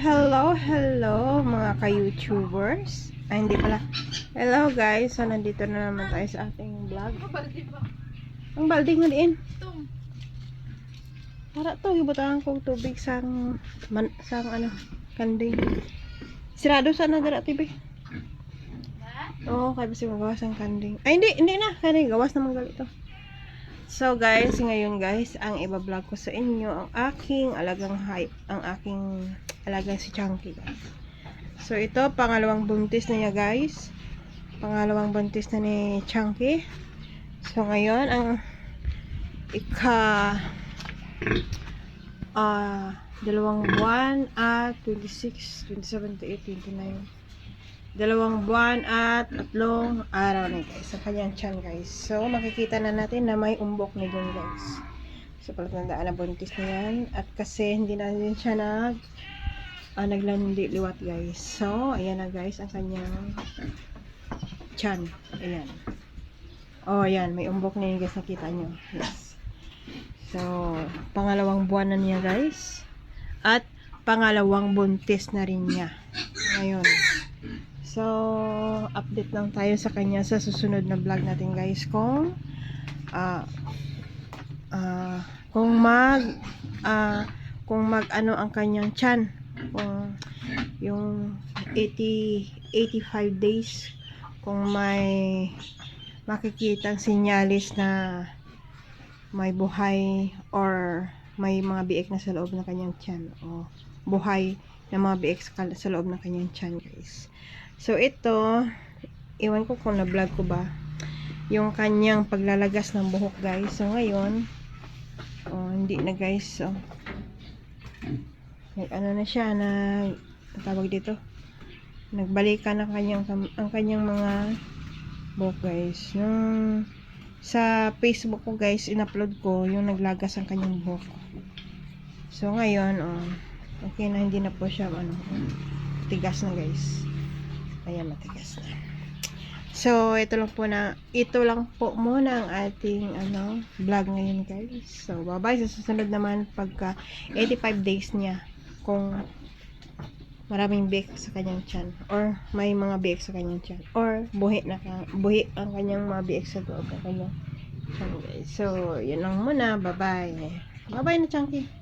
Hello, hello mga ka-YouTubers. Ay, hindi pala. Hello guys. So, nandito na naman tayo sa ating vlog. Ang balde nga diin. Para to, ibutangan ko tubig sang, man, sang ano, kanding. Sirado sana dara tibi. Oo, kaya basi magawas ang kanding. Ay, hindi, hindi na. Kaya gawas naman gali to. So guys, ngayon guys, ang iba-vlog ko sa inyo ang aking alagang hype, ang aking alagang si Chunky guys. So ito, pangalawang buntis na niya guys. Pangalawang buntis na ni Chunky. So ngayon, ang ika ah dalawang buwan at 26, 27, 28, 29 dalawang buwan at tatlong araw na guys sa kanyang tiyan guys. So makikita na natin na may umbok na dyan guys. So palatandaan na buntis na yan. At kasi hindi na din siya nag uh, naglandi liwat guys. So ayan na guys ang kanyang tiyan. Ayan. Oh ayan. May umbok na yun guys. Nakita nyo yes. So pangalawang buwan na niya guys. At pangalawang buntis na rin niya. Ngayon So, update lang tayo sa kanya sa susunod na vlog natin guys. Kung ah ah, kung mag ah, kung mag ano ang kanyang chan. Kung yung 80 85 days. Kung may makikitang sinyalis na may buhay or may mga biik na sa loob ng kanyang tiyan o buhay na mga biik sa loob ng kanyang tiyan guys So, ito, iwan ko kung na-vlog ko ba, yung kanyang paglalagas ng buhok, guys. So, ngayon, oh, hindi na, guys. So, nag, ano na siya, na, tawag dito, nagbalikan ang kanyang, ang kanyang mga buhok, guys. Yung, sa Facebook ko, guys, in-upload ko, yung naglagas ang kanyang buhok. So, ngayon, oh, okay na, hindi na po siya, ano, tigas na, guys. Ayan, matigas na. So, ito lang po na, ito lang po muna ang ating, ano, vlog ngayon, guys. So, bye-bye. Sa susunod naman, pagka 85 days niya, kung maraming bake sa kanyang tiyan, or may mga bake sa kanyang tiyan, or buhi na buhi ang kanyang mga bake sa loob ng kanyang guys. So, yun lang muna. Bye-bye. Bye-bye na, Chunky.